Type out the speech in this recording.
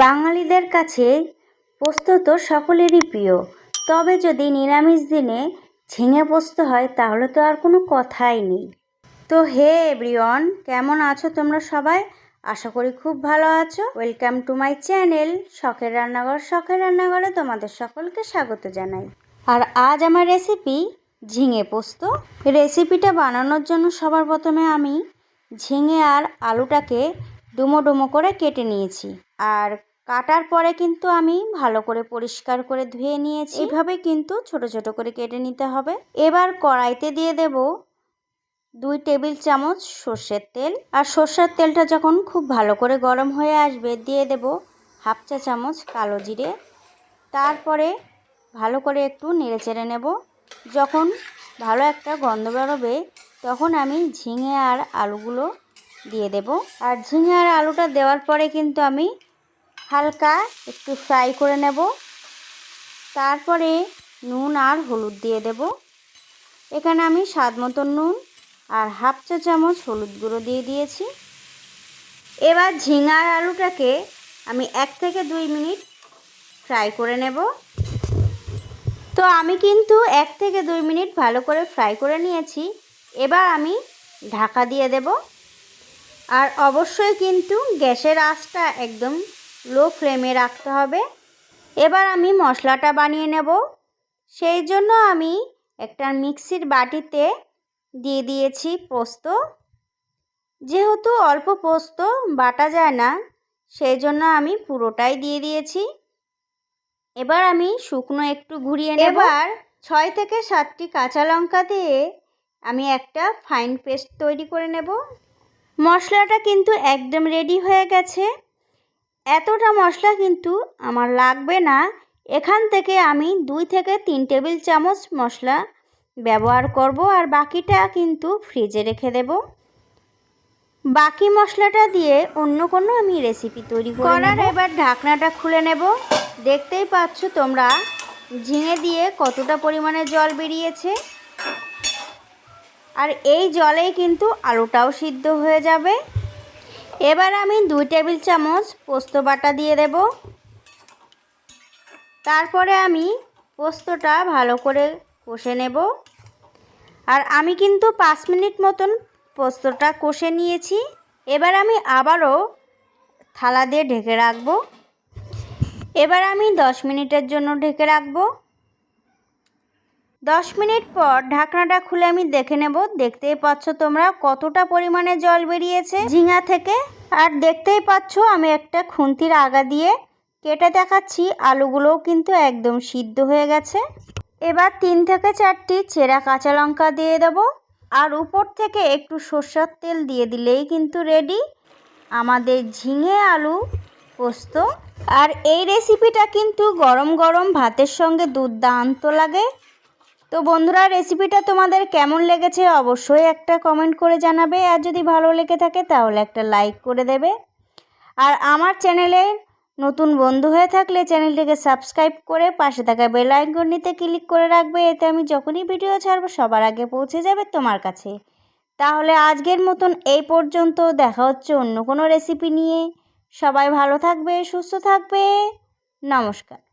বাঙালিদের কাছে পোস্ত তো সকলেরই প্রিয়। তবে যদি নিরামিষ দিনে ঝিঙে পোস্ত হয়, তাহলে তো আর কোনো কথাই নেই। তো হে এভরিওয়ান, কেমন আছো তোমরা সবাই? আশা করি খুব ভালো আছো। ওয়েলকাম টু মাই চ্যানেল, শখের রান্নাঘর, শখের রান্নাঘরে তোমাদের সকলকে স্বাগত জানাই। আর আজ আমার রেসিপি ঝিঙে পোস্ত। রেসিপিটা বানানোর জন্য সবার প্রথমে আমি ঝিঙে আর আলুটাকে ডুমো ডুমো করে কেটে নিয়েছি। আর কাটার পরে কিন্তু আমি ভালো করে পরিষ্কার করে ধুয়ে নিয়েছি। এভাবে কিন্তু ছোট ছোট করে কেটে নিতে হবে। এবার কড়াইতে দিয়ে দেব দুই টেবিল চামচ সর্ষের তেল। আর সর্ষের তেলটা যখন খুব ভালো করে গরম হয়ে আসবে, দিয়ে দেব হাফ চা চামচ কালো জিরে। তারপরে ভালো করে একটু নেড়ে চেড়ে নেব। যখন ভালো একটা গন্ধ বেরোবে, তখন আমি ঝিঙে আর আলুগুলো দিয়ে দেব। আর ঝিঙে আর আলুটা দেওয়ার পরে কিন্তু আমি হালকা একটু ফ্রাই করে নেব। তারপরে নুন আর হলুদ দিয়ে দেব। এখানে আমি স্বাদ মতন নুন আর হাফ চা চামচ হলুদ গুঁড়ো দিয়ে দিয়েছি। এবার ঝিঙার আলুটাকে আমি এক থেকে দুই মিনিট ফ্রাই করে নেব। তো আমি কিন্তু এক থেকে দুই মিনিট ভালো করে ফ্রাই করে নিয়েছি। এবার আমি ঢাকা দিয়ে দেব। আর অবশ্যই কিন্তু গ্যাসের আঁচটা একদম লো ফ্লেমে রাখতে হবে। এবার আমি মশলাটা বানিয়ে নেব। সেই জন্য আমি একটা মিক্সির বাটিতে দিয়ে দিয়েছি পোস্ত। যেহেতু অল্প পোস্ত, বাটা যায় না, সেই জন্য আমি পুরোটাই দিয়ে দিয়েছি। এবার আমি শুকনো একটু ঘুরিয়ে নেব। এবার ছয় থেকে সাতটি কাঁচা লঙ্কা দিয়ে আমি একটা ফাইন পেস্ট তৈরি করে নেব। মশলাটা কিন্তু একদম রেডি হয়ে গেছে। এতটা মশলা কিন্তু আমার লাগবে না। এখান থেকে আমি দুই থেকে তিন টেবিল চামচ মশলা ব্যবহার করব আর বাকিটা কিন্তু ফ্রিজে রেখে দেব। বাকি মশলাটা দিয়ে অন্য কোনো আমি রেসিপি তৈরি করার এবার ঢাকনাটা খুলে নেব। দেখতেই পাচ্ছ তোমরা ঝিঙে দিয়ে কতটা পরিমাণে জল বেরিয়েছে। আর এই জলেই কিন্তু আলুটাও সিদ্ধ হয়ে যাবে। এবার আমি দুই টেবিল চামচ পোস্ত বাটা দিয়ে দেব। তারপরে আমি পোস্তটা ভালো করে কষে নেব। আর আমি কিন্তু পাঁচ মিনিট মতন পোস্তটা কষে নিয়েছি। এবার আমি আবারও থালা দিয়ে ঢেকে রাখব। এবার আমি দশ মিনিটের জন্য ঢেকে রাখব। দশ মিনিট পর ঢাকনাটা খুলে আমি দেখে নেব। দেখতেই পাচ্ছ তোমরা কতটা পরিমাণে জল বেরিয়েছে। ঝিঙা থেকে। আর দেখতেই পাচ্ছ আমি একটা খুন্তির আগা দিয়ে কেটে দেখাচ্ছি। আলুগুলোও কিন্তু একদম সিদ্ধ হয়ে গেছে। এবার তিন থেকে চারটি চেরা কাঁচা লঙ্কা দিয়ে দেব। আর উপর থেকে একটু সর্ষের তেল দিয়ে দিলেই কিন্তু রেডি। আমাদের ঝিঙে আলু পোস্ত। আর এই রেসিপিটা কিন্তু গরম গরম ভাতের সঙ্গে দুর্দান্ত লাগে। তো বন্ধুরা রেসিপিটা তোমাদের কেমন লেগেছে অবশ্যই একটা কমেন্ট করে জানাবে। আর যদি ভালো লেগে থাকে তাহলে একটা লাইক করে দেবে। আর আমার চ্যানেলে নতুন বন্ধু হয়ে থাকলে চ্যানেলটিকে সাবস্ক্রাইব করে পাশে থাকা বেল আইকনটিতে ক্লিক করে রাখবে। এতে আমি যখনই ভিডিও ছাড়বো, সবার আগে পৌঁছে যাবে তোমার কাছে। তাহলে আজকের মতন এই পর্যন্ত। দেখা হচ্ছে অন্য কোনো রেসিপি নিয়ে। সবাই ভালো থাকবে, সুস্থ থাকবে। নমস্কার।